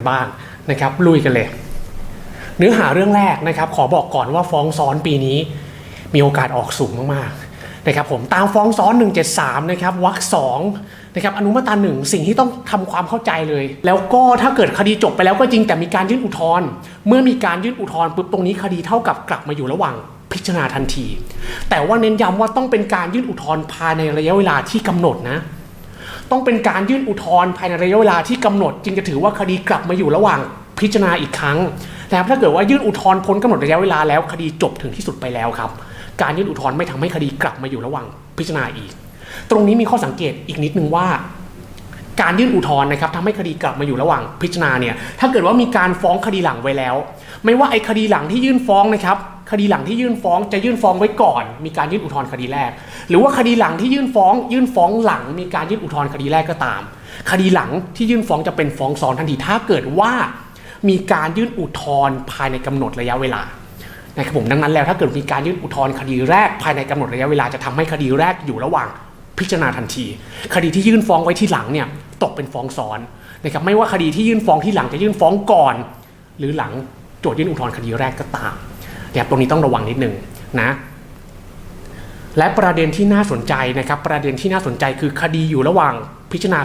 บ้างนะครับลุยกันเลย เนื้อหาเรื่องแรกนะครับขอบอกก่อนว่าฟ้องซ้อนปีนี้ มีโอกาสออกสูงมากๆนะครับผมตามฟ้องซ้อน 173นะครับวรรคสองนะครับอนุมาตราหนึ่งสิ่งที่ต้องทำความเข้าใจเลย แล้วก็ถ้าเกิดคดีจบไปแล้วก็จริงแต่มีการยื่นอุทธรณ์เมื่อมีการยื่นอุทธรณ์ปุ๊บตรงนี้คดีเท่ากับกลับมาอยู่ระหว่างพิจารณาทันที แต่ว่าเน้นย้ำว่าต้องเป็นการยื่นอุทธรณ์ภายในระยะเวลาที่กำหนดนะ ต้องเป็นการยื่นอุทธรณ์ภายในระยะเวลาที่กำหนด จึงจะถือว่าคดีกลับมาอยู่ระหว่างพิจารณาอีกครั้งนะครับถ้าเกิดว่ายื่นอุทธรณ์พ้นกำหนดระยะเวลาแล้วคดีจบถึงที่สุดไปแล้วครับ การยื่นอุทธรณ์ไม่ทำให้คดีกลับมาอยู่ระหว่างพิจารณาอีก ตรงนี้มีข้อสังเกตอีกนิดนึงว่า การยื่นอุทธรณ์นะครับทำให้คดีกลับมาอยู่ระหว่างพิจารณาเนี่ยถ้าเกิดว่ามีการฟ้องคดีหลังไว้แล้ว ไม่ว่าไอ้คดีหลังที่ยื่นฟ้องนะครับคดีหลังที่ยื่นฟ้องจะยื่นฟ้องไว้ก่อน มีการยื่นอุทธรณ์คดีแรก หรือว่าคดีหลังที่ยื่นฟ้อง ยื่นฟ้องหลัง มีการยื่นอุทธรณ์คดีแรกก็ตาม คดีหลังที่ยื่นฟ้องจะเป็นฟ้องซ้อนทันทีถ้าเกิดว่า มีการยื่นอุทธรณ์ภายในกำหนดระยะเวลานะครับผมดังนั้นแล้วถ้าเกิดมีการยื่นอุทธรณ์คดีแรกภายในกำหนดระยะเวลาจะทำให้คดีแรกอยู่ระหว่างพิจารณาทันที คดีที่ยื่นฟ้องไว้ที่หลังเนี่ย ตกเป็นฟ้องซ้อนนะครับไม่ว่าคดีที่ยื่นฟ้องที่หลังจะยื่นฟ้องก่อน หรือหลังโจทยื่นอุทธรณ์คดีแรกก็ตามนะครับตรงนี้ต้องระวังนิดนึงนะและประเด็นที่น่าสนใจนะครับ ประเด็นที่น่าสนใจคือคดีอยู่ระหว่างพิจารณา